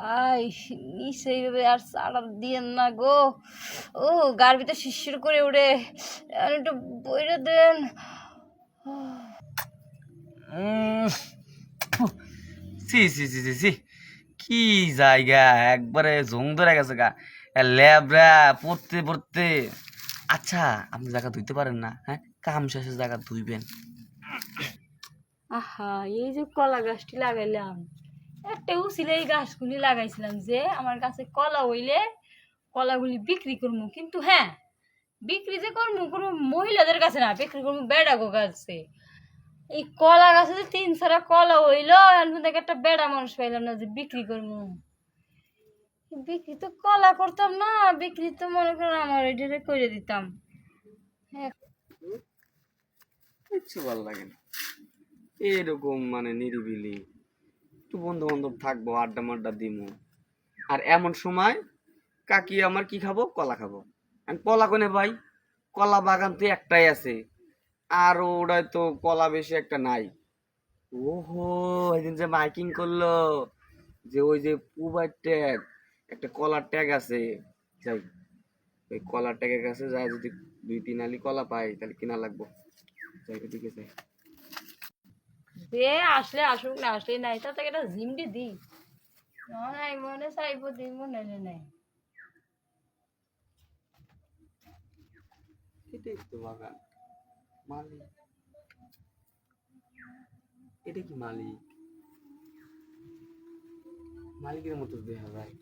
I নিচে এইভাবে আর চাড়া দিয়েন না গো। ও গার ভিতরে শিরশির করে উড়ে। আর একটু বইরে দেন। উম, সি সি সি সি সি কি জায়গা একবারে জং ধরে গেছে গা। ল্যাবরা পড়তে পড়তে। আচ্ছা আপনি জায়গা ধুইতে পারেন না হ্যাঁ? কাম শেষে জায়গা ধুইবেন। আহা এই যে কলা গাছটি লাগাইলাম। একটা উছিলে এই গাছগুলি লাগাইছিলাম যে আমার কাছে কলা হইলে কলাগুলি বিক্রি করব কিন্তু হ্যাঁ বিক্রি যে করব কোনো মহিলাদের কাছে না, বিক্রি করব বেড়া গো গাছে। এই কলা গাছে যে তিন সারা কলা হইল মধ্যে একটা বেড়া মানুষ পাইলাম না যে বিক্রি করব বিক্রি তো কলা করতাম না, বিক্রি তো মনে করেন আমার এটা করে দিতাম। কিচ্ছু ভালো লাগে না। এরকম মানে নিরিবিলি। একটু বন্ধু বান্ধব থাকব, আড্ডা মাড্ডা দিমু। আর এমন সময় কাকি আমার কি খাব? কলা খাব। কলা কোনে ভাই, কলা বাগান তো একটাই আছে। আর ওটায় তো কলা বেশি একটা নাই। ওহো, এদিন যে মাইকিং করল, যে ওই যে পুবার ট্যাগ, একটা কলার ট্যাগ আছে। যাই, ওই কলার ট্যাগের কাছে যায় যদি দুই তিন আলি কলা পাই, তাহলে কিনা লাগবো। যাই ওদিকে যাই। যে আসলে আসুক না আসলে নাই তাতে একটা জিমটি দি নাই মনে চাইব দিব নাইলে নাই। এটাই তো বাগান মালিক। এটা কি মালিক? মালিকের মতো দেখা যায়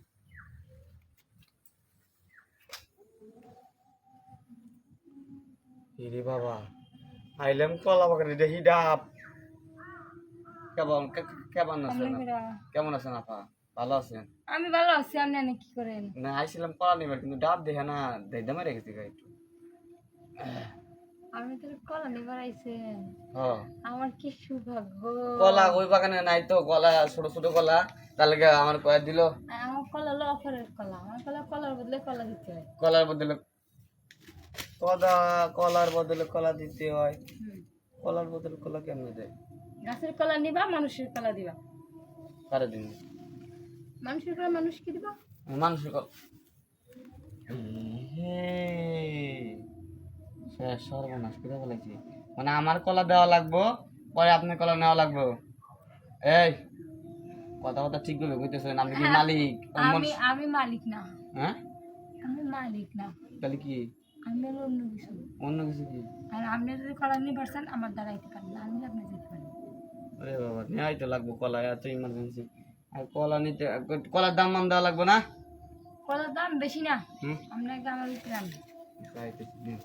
ইরে বাবা আইলাম কলা বাগানে দেখি ডাব। কেমন? কেমন আছেন? কেমন আছেন আপা? ভালো আছেন? আমি ভালো আছি আপনি কি করেন? না আইছিলাম কলা নিবার কিন্তু ডাব দেখে না রেখেছি গাই তোর কলা নিবার আইছেন। হ্যাঁ। আমার কি সৌভাগ্য। কলা ওই বাগানে নাই তো কলা ছোট ছোট কলা। তাহলে আমার কয়ে দিল। আমার কলা হলো অফারের কলা। আমার কলা কলার বদলে কলা দিতে হয়। কলার বদলে কলা কলার বদলে কলা দিতে হয়। কলার বদলে কলা কেমনে দেয়? গাছের কলা নিবা মানুষের কলা দিবা। কারে দিন মানুষের কলা মানুষ কি দিবা? মানুষের কলা। শেষ সর্বনাশ করে বলেছি? মানে আমার কলা দেওয়া লাগবো পরে আপনার কলা নেওয়া লাগবো। এই কথা কথা ঠিক ভাবে কইতেছেন আপনি কি মালিক? আমি আমি মালিক না। হ্যাঁ? আমি মালিক না। তাহলে কি? আমি অন্য কিছু। অন্য কিছু কি? আর আপনি যদি কলা নিয়ে পারছেন আমার দাঁড়াইতে পারেন আমি আপনি যেতে পারেন আরে বাবা নেওয়াই তো লাগবো কলা এত ইমার্জেন্সি আর কলা নিতে কলার দাম মান দেওয়া লাগবে না? কলার দাম বেশি না। আমার তো, দিন।